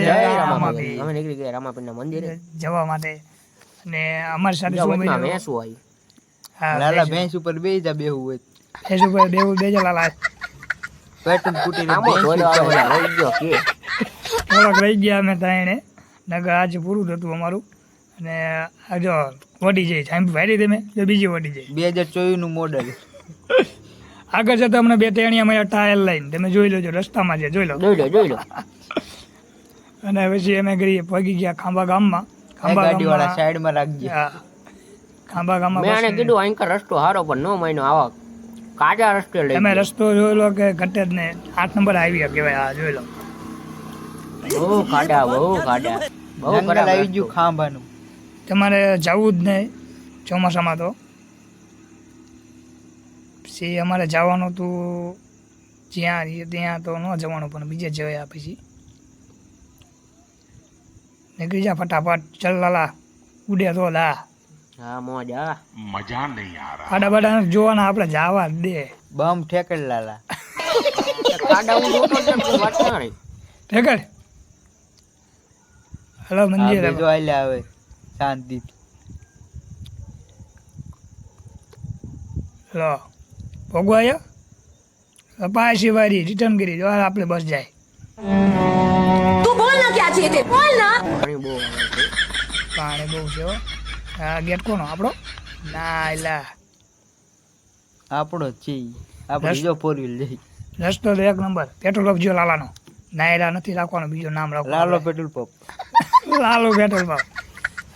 જય રામાપીર. રામાપીર. અમે નીકળી ગયા રામાપીરના મંદિરે. જવા માટે. અને અમારી સાથે શું મળ્યું? ભેંસું આવી. હા, લાલા ભેંસ. ઉપર બે જા બેહું હોય. ભેંસ ઉપર બેહું બે જા લાલા. ભેંસ ઉપર. રહી ગયો કે? થોડોક રહી ગયા અમે ત્યાં એને નગર આજે પૂરું થતું અમારું. અને જો વડી જઈ. સાંભ વાયરી તમે? જો બીજી વડી જઈ. બે હજાર ચોવીસનું મોડલ આગળ જતા અમને બે ત્રણિયા મળ્યા ટાયર લઈને. તમે જોઈ લેજો રસ્તામાં છે જોઈ લો. જોઈ લો જોઈ લો. અને પછી અમે ગઈ પગી ગયા ખાંભા ગામમાં. ખાંભા ગાડી સાઈડમાં રાખજે. ખાંભા ગામમાં મેં આને કીધું અહીંકર રસ્તો હારો પણ નો મહિનો આવા. કાચા રસ્તે લઈ અમે રસ્તો જોઈ લો કે ઘટે જ ને આઠ નંબર આવી કહેવાય આ જોઈ લો બહુ કાડા બહુ કાડા બહુ ખરાબ આવી ગયું ખાંભાનું. તમારે જવું જ નહીં ચોમાસામાં તો. પછી અમારે જવાનું હતું જ્યાં ત્યાં તો ન જવાનું પણ બીજે જયા પછી. નીકળી જા ફટાફટ ચલ લાલા ઉડે તો લા હા મોજા મજા નહીં આ આડા બાડા જોવાના આપણે જાવા દે બમ ઠેકડ લાલા કાડા હું જોતો જ નથી વાટણી ઠેકડ હલો મંજીર જો આલે હવે શાંતિ લો ભોગવાયો પાછી વારી રિટર્ન કરી જો આપણે બસ જાય પાણી બહુ છે આ ગેટ કોનો? આપણો? ના એલા. આપણો જ છે. આપણે રસ- ફોર વ્હીલ જઈ રસ્તો તો એક નંબર. પેટ્રોલ પંપ જો લાલાનો. ના એલા નથી રાખવાનો બીજો નામ લાલો રાખવાનું petrol pump Lalo petrol pump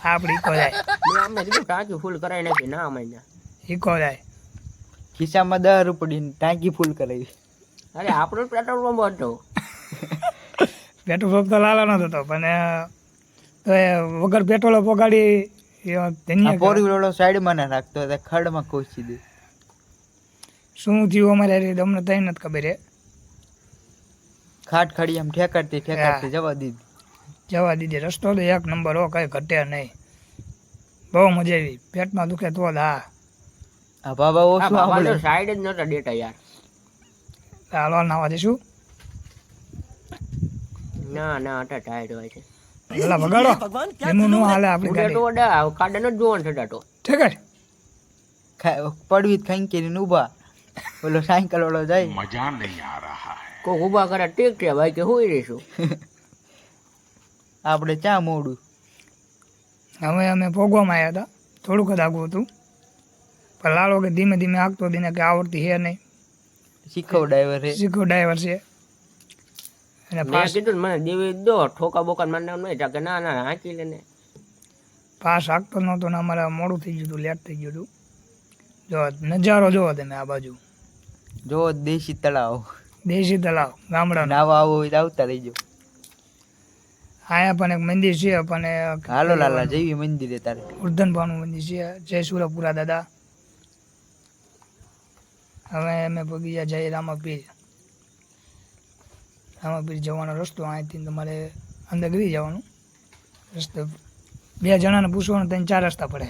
આપડી ઈકો જાય. મેં આમને કીધું ટાંકી ફૂલ કરાવી નાખી ના મહિના ઈકો જાય. ખિસ્સામાં દસ રૂપિયા ટાંકી ફૂલ કરાવી. અરે આપણો પેટ્રોલ પંપ હતો. પેટ્રોલ પંપ તો લાલાનો હતો પણ વગર પેટ્રોલ પગાડી ધન્ય ફોર વ્હીલ સાઈડમાં ના રાખતો હતો ખડમાં કોચી દે. શું થયું અમારે અમને તઈ નથી ખબર હે. ખાટ ખડી આમ ઠેકાડતી ઠેકાડતી જવા દીધી. જવા દીધી. રસ્તો તો એક નંબર હો કઈ ઘટે નહીં. બહુ મજા આવી. પેટમાં દુખે તો હા. આ બાબા ઓછું બાબા સાઈડ જ નતા ડેટા યાર. હાલો નાવા જઈશું? ના ના અટા ટાઈટ હોય છે. અલા વગાડો એનું નો હાલે આપણી ગાડી. ડોડા કાડા નો જોવાનું છે ડાટો. ઠીક છે. પડવી ખાઈ કેરી ઊભા. ઓલો સાયકલ ઓલો જાય. મજા નહીં આ રહા હે. કો ઊભા કરે ટેક કે ભાઈ કે હોઈ રેશું આપણે ચા મોડું. હવે અમે ભોગવામાં આવ્યા હતા. થોડુંક જ આગું હતું. પણ લાલો કે ધીમે ધીમે આગતો દીને કે આવડતી હે નહીં. શીખો ડ્રાઈવર છે. શીખો ડ્રાઈવર છે. અને મેં પાસ કીધું ને મને દેવી દો ઠોકા બોકા મને નહીં કે ના ના હાંચી લે ને. પાસ આગતો નહોતો ને અમારે મોડું થઈ ગયું હતું લેટ થઈ ગયું હતું. જો નજારો જોવો તમે આ બાજુ. જો દેશી તળાવ. દેશી તળાવ ગામડા નાવા આવો હોય આવતા રહીજો. આયા પણ એક મંદિર છે પણ હાલો લાલા જેવી મંદિર તારે. ઉર્ધનભાનું મંદિર છે જય સુરપુરા દાદા. હવે અમે પગી જય રામા રામાપીર રામાપીર જવાનો રસ્તો અહીંથી તમારે અંદર ગરી જવાનું. રસ્તો બે જણાને પૂછવાનું ત્યાં ચાર રસ્તા પડે.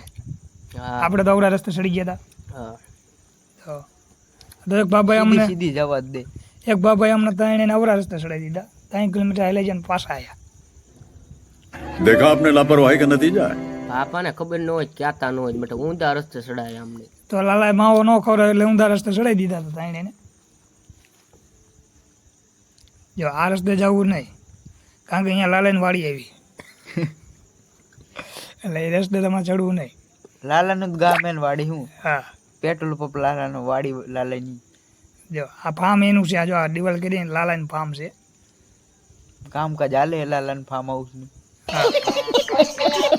આપણે તો અવડા રસ્તે સડી ગયા હતા તો એક બાબાએ અમને સીધી જવા દે. એક બાબાએ અમને ત્રણ એને અવડા રસ્તે સડાઈ દીધા. ત્રણ કિલોમીટર હાલે જઈને પાછા આવ્યા દેખા આપને લાપરવાહી કે નતીજા પાપાને ખબર ન હોય ક્યાં તા ન હોય મતલબ ઊંધા રસ્તે સડાયા અમને. તો લાલાએ માવો ન ખબર એટલે ઊંધા રસ્તે સડાઈ દીધા હતા ત્રણ એને જો આ રસ્તે જવું નહીં. કારણ કે અહીંયા લાલાની વાડી આવી. એટલે એ રસ્તે તમારે ચડવું નહીં. લાલાનું જ ગામ એને વાડી હું. હા. પેટ્રોલ પંપ લાલાનો વાડી લાલાની જો આ ફાર્મ એનું છે આ જો આ દિવાલ કરીને લાલાનું ફાર્મ છે. કામકાજ હાલે લાલાનું ફાર્મ હાઉસનું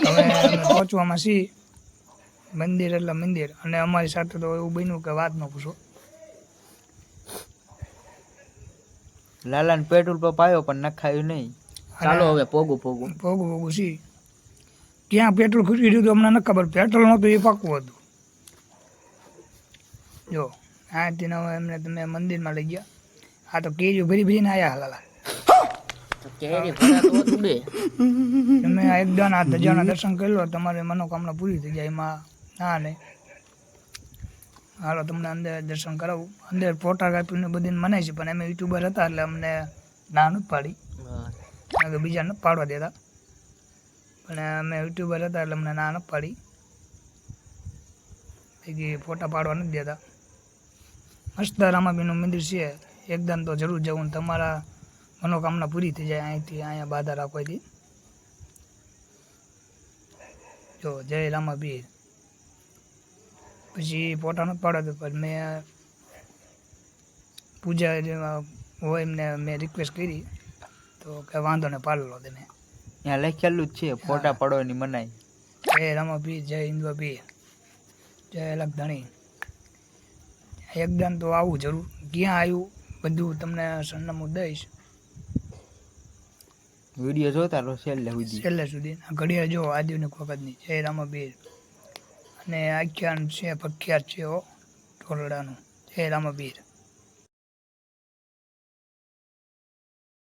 અમે પહોંચવામાં છીએ. મંદિર એટલે મંદિર. અને અમારી સાથે તો એવું બન્યું કે વાત ન પૂછો. લાલાને પેટ્રોલ પંપ આવ્યો પણ નખાયું નહીં. ચાલો હવે પોગું પોગું પોગું પોગું છીએ ક્યાં પેટ્રોલ ખૂટી રહ્યું હતું અમને ન ખબર. પેટ્રોલ નહોતું એ પાકું હતું. જો આ તેનો એમને તમે મંદિરમાં લઈ ગયા. આ તો કેરીઓ ભરી ભરીને આવ્યા હલાલા તમે એકદમ આ ધજાના દર્શન કરી લો તમારી મનોકામના પૂરી થઈ જાય એમાં ના નહીં હાલો, તમને અંદર દર્શન કરાવું. અંદર ફોટોગ્રાફીને બધીને મનાય છે, પણ અમે યુટ્યુબર હતા એટલે અમને ના નથી પાડી. કારણ કે બીજા ન પાડવા દેતા. પણ અમે યુટ્યુબર હતા એટલે અમને ના ન પાડી. ભેગી ફોટા પાડવા નથી દેતા. મસ્ત રામાબીનું મંદિર છે એકદમ તો જરૂર જવું તમારા મનોકામના પૂરી થઈ જાય અહીંથી, અહીંયા બાધા રાખવાથી જો જય રામાબીર. પછી ફોટા નથી પાડવા દેતા પણ મેં પૂજા જેમાં હોય એમને મેં રિક્વેસ્ટ કરી તો કે વાંધો ને પાડી લો તમે. ત્યાં લખેલું જ છે ફોટા પડવાની મનાઈ. જય રામાભી જય ઇન્દ્રપીર જય લખધણી. એકદમ તો આવું જરૂર. ક્યાં આવ્યું બધું તમને સરનામું દઈશ. વીડિયો જોતા રહો છેલ્લે સુધી. છેલ્લે સુધી. ઘડિયાળ જો આદિની વખતની. જય રામાપીર અને આખ્યાન છે પ્રખ્યાત છે ઢોલડાનું જય રામાપીર